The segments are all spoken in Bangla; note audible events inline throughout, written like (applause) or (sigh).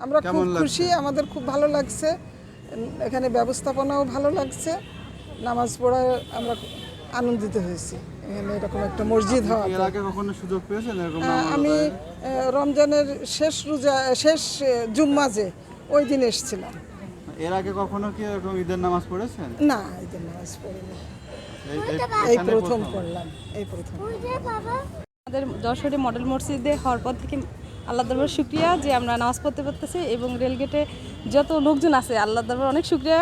আমরা খুব খুশি আমাদের খুব ভালো লাগছে। এখানে ব্যবস্থাপনাও ভালো লাগছে। নামাজ পড়ায় আমরা আনন্দিত হয়েছি। এখানে এরকম একটা মসজিদ হওয়া এর আগে কখনো সুযোগ পেয়েছেন এরকম আমি রমজানের শেষ রোজা শেষ আহ, জুম্মা যে ওই দিন এসেছিলাম। এর আগে কখনো কি এরকম ঈদের নামাজ পড়েছেন? না দিন নামাজ পড়িনি। এই- প্রথম পড়লাম এই প্রথম। আমাদের যশোরে মডেল মসজিদে হওয়ার পর থেকে আল্লাহ দরবার শুক্রিয়া যে আমরা নামাজ পড়তে পারতেছি এবং রেলগেটে যত লোকজন আছে আল্লাহ দরবার অনেক শুক্রিয়া।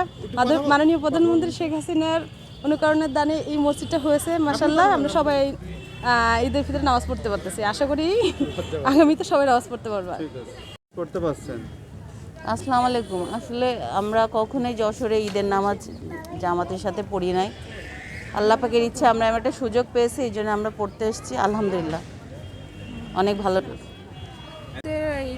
মাননীয় প্রধানমন্ত্রী শেখ হাসিনার অনুকরণের দানে এই মসজিদটা হয়েছে মাসাল্লাহ আমরা সবাই ঈদের ভিতরে নামাজ পড়তে পারতেছি। আশা করি আগামীতে সবাই নামাজ পড়তে পারব। করতে পারছেন? আসসালামু আলাইকুম। আসলে আমরা কখনোই যশোরে ঈদের নামাজ জামাতের সাথে পড়ি নাই। আল্লাহ পাকের ইচ্ছা আমরা এমন একটা সুযোগ পেয়েছি এই জন্য আমরা পড়তে এসেছি। আলহামদুলিল্লাহ। অনেক ভালো।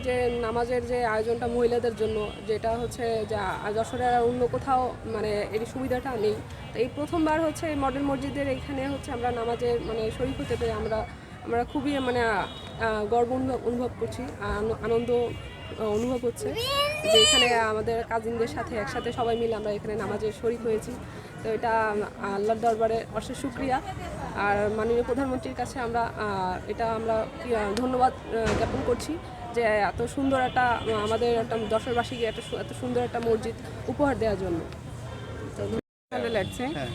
যে নামাজের যে আয়োজনটা মহিলাদের জন্য, যেটা হচ্ছে যা যশোরের অন্য কোথাও মানে এর সুবিধাটা নেই। তো এই প্রথমবার হচ্ছে এই মডেল মসজিদের এখানে হচ্ছে আমরা নামাজের মানে শরীর হতে পেরে আমরা আমরা খুবই মানে গর্ব অনুভব করছি, আন- আনন্দ অনুভব হচ্ছে যে এখানে আমাদের কাজিনদের সাথে একসাথে সবাই মিলে আমরা এখানে নামাজের শরিক হয়েছি। তো এটা আল্লাহর দরবারে অশেষ শুক্রিয়া। আর মাননীয় প্রধানমন্ত্রীর কাছে আমরা এটা আমরা ধন্যবাদ জ্ঞাপন করছি যে এত সুন্দর একটা আমাদের একটা যশোরবাসীকে একটা এত সুন্দর একটা মসজিদ উপহার দেওয়ার জন্য। ভালো লাগছে। হ্যাঁ।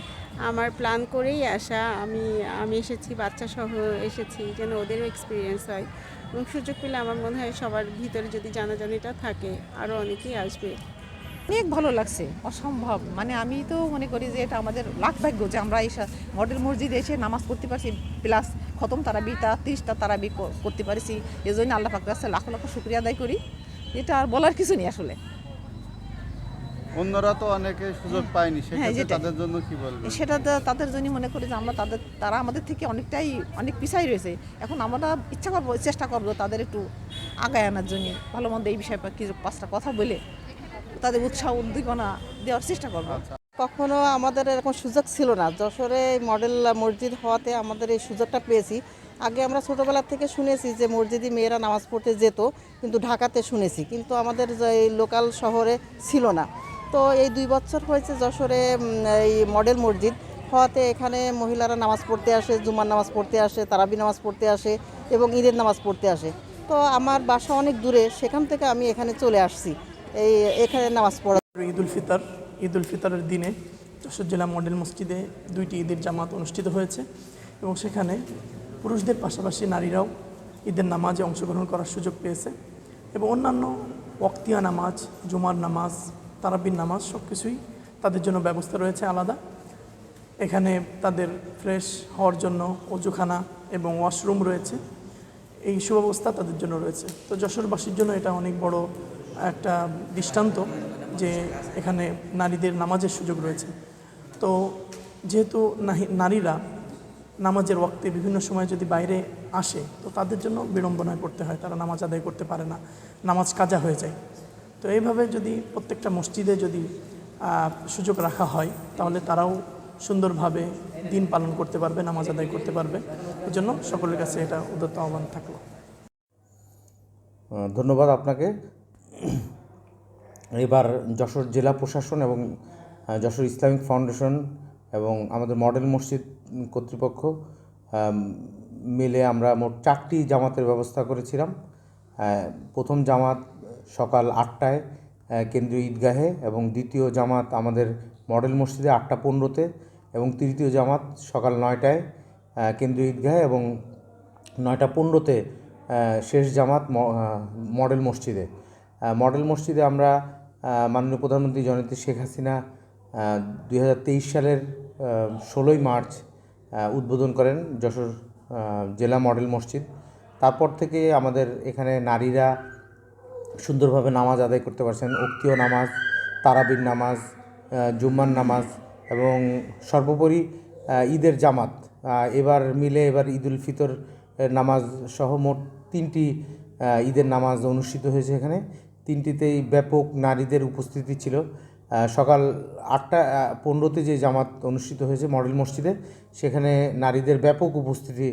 আমার প্ল্যান করেই আসা আমি আমি এসেছি বাচ্চা সহ এসেছি যেন ওদেরও এক্সপিরিয়েন্স হয়। এবং সুযোগ পেলে আমার মনে হয় সবার ভিতরে যদি জানাজানিটা থাকে আরও অনেকেই আসবে। অনেক ভালো লাগছে অসম্ভব। মানে আমি তো মনে করি যে এটা আমাদের লাখ ভাগ্য যে আমরা এই মডেল মসজিদে এসে নামাজ পড়তে পারছি প্লাস খতম তারাবিটা তিরিশটা তারাবি করতে পারছি। এই জন্য আল্লাহ পাক কাছে লাখ লাখ শুক্রিয়া আদায় করি। এটা আর বলার কিছু নেই আসলে। অন্যরা তো অনেকে সুযোগ পায়নি তাদের জন্য কি বলবেন? সেটা তাদের জন্য মনে করি যে আমরা তাদের তারা আমাদের থেকে অনেকটাই অনেক পিছাই রয়েছে। এখন আমরা ইচ্ছা করব চেষ্টা করব তাদের একটু আগায় আনার জন্য। ভালো মন্দ এই বিষয়ে কিছু পাঁচটা কথা বলে। তাদের উৎসাহ উদ্দীপনা দেওয়ার চেষ্টা করব। কখনো আমাদের এরকম সুযোগ ছিল না। যশোরে মডেল মসজিদ হওয়াতে আমাদের এই সুযোগটা পেয়েছি। আগে আমরা ছোটোবেলা থেকে শুনেছি যে মসজিদে মেয়েরা নামাজ পড়তে যেত কিন্তু ঢাকাতে শুনেছি। কিন্তু আমাদের যে এই লোকাল শহরে ছিল না। তো এই দুই বছর হয়েছে যশোরে এই মডেল মসজিদ হওয়াতে এখানে মহিলারা নামাজ পড়তে আসে জুমার নামাজ পড়তে আসে তারাবি নামাজ পড়তে আসে এবং ঈদের নামাজ পড়তে আসে। তো আমার বাসা অনেক দূরে সেখান থেকে আমি এখানে চলে আসছি। এই, এখানে নামাজ পড়া। ঈদ উল ফিতর, ঈদ উল ফিতরের দিনে যশোর জেলা মডেল মসজিদে দুইটি ঈদের জামাত অনুষ্ঠিত হয়েছে এবং সেখানে পুরুষদের পাশাপাশি নারীরাও ঈদের নামাজে অংশগ্রহণ করার সুযোগ পেয়েছে এবং অন্যান্য ওক্তিয়া নামাজ, জুমার নামাজ, তারাবির নামাজ সব কিছুই তাদের জন্য ব্যবস্থা রয়েছে আলাদা। এখানে তাদের ফ্রেশ হওয়ার জন্য অজুখানা এবং ওয়াশরুম রয়েছে। এই সুব্যবস্থা তাদের জন্য রয়েছে। তো যশোরবাসীর জন্য এটা অনেক বড় একটা দৃষ্টান্ত যে এখানে নারীদের নামাজের সুযোগ রয়েছে। তো যেহেতু নারীরা নামাজের ওয়াক্তে বিভিন্ন সময় যদি বাইরে আসে, তো তাদের জন্য বিড়ম্বনায় পড়তে হয়, তারা নামাজ আদায় করতে পারে না, নামাজ কাজা হয়ে যায়। তো এইভাবে যদি প্রত্যেকটা মসজিদে যদি সুযোগ রাখা হয়, তাহলে তারাও সুন্দরভাবে দিন পালন করতে পারবে, নামাজ আদায় করতে পারবে। এই জন্য সকলের কাছে এটা উদত্ত আহ্বান থাকল। ধন্যবাদ আপনাকে। (clears throat) এবার যশোর জেলা প্রশাসন এবং যশোর ইসলামিক ফাউন্ডেশন এবং আমাদের মডেল মসজিদ কর্তৃপক্ষ মিলে আমরা মোট চারটি জামাতের ব্যবস্থা করেছিলাম। প্রথম জামাত সকাল আটটায় কেন্দ্রীয় ঈদগাহে এবং দ্বিতীয় জামাত আমাদের মডেল মসজিদে আটটা পনেরোতে এবং তৃতীয় জামাত সকাল নয়টায় কেন্দ্রীয় ঈদগাহে এবং নয়টা পনেরোতে শেষ জামাত মডেল মসজিদে। মডেল মসজিদে আমরা মাননীয় প্রধানমন্ত্রী জননেত্রী শেখ হাসিনা দুই হাজার তেইশ সালের ষোলোই মার্চ উদ্বোধন করেন যশোর জেলা মডেল মসজিদ। তারপর থেকে আমাদের এখানে নারীরা সুন্দরভাবে নামাজ আদায় করতে পারছেন। উক্তীয় নামাজ, তারাবির নামাজ জুম্মার নামাজ এবং সর্বোপরি ঈদের জামাত। এবার মিলে এবার ঈদ উল ফিতর নামাজ সহ মোট তিনটি ঈদের নামাজ অনুষ্ঠিত হয়েছে এখানে। তিনটিতেই ব্যাপক নারীদের উপস্থিতি ছিল। সকাল আটটা পনেরোতে যে জামাত অনুষ্ঠিত হয়েছে মডেল মসজিদে, সেখানে নারীদের ব্যাপক উপস্থিতি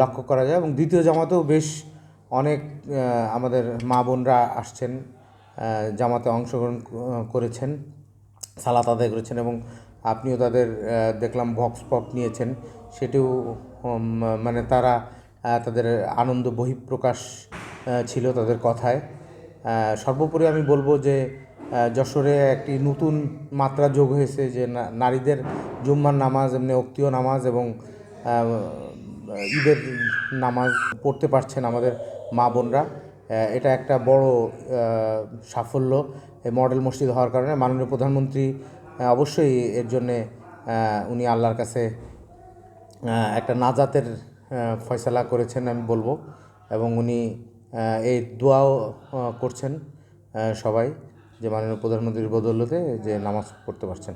লক্ষ্য করা যায় এবং দ্বিতীয় জামাতেও বেশ অনেক আমাদের মা বোনরা আসছেন জামাতে অংশগ্রহণ করেছেন, সালাত আদায় করেছেন এবং আপনিও তাদের দেখলাম ভক্স পপ নিয়েছেন। সেটিও মানে তারা তাদের আনন্দ বহিঃপ্রকাশ ছিল তাদের কথায়। সর্বোপরি আমি বলব যে যশোরে একটি নতুন মাত্রা যোগ হয়েছে যে নারীদের জুম্মার নামাজ, এমনি অক্তীয় নামাজ এবং ঈদের নামাজ পড়তে পারছেন আমাদের মা বোনরা। এটা একটা বড় সাফল্য মডেল মসজিদ হওয়ার কারণে। মাননীয় প্রধানমন্ত্রী অবশ্যই এর জন্যে উনি আল্লাহর কাছে একটা নাজাতের ফয়সালা করেছেন আমি বলব। এবং উনি এই দোয়াও করছেন সবাই যে মাননীয় প্রধানমন্ত্রীর বদৌলতে যে নামাজ পড়তে পারছেন।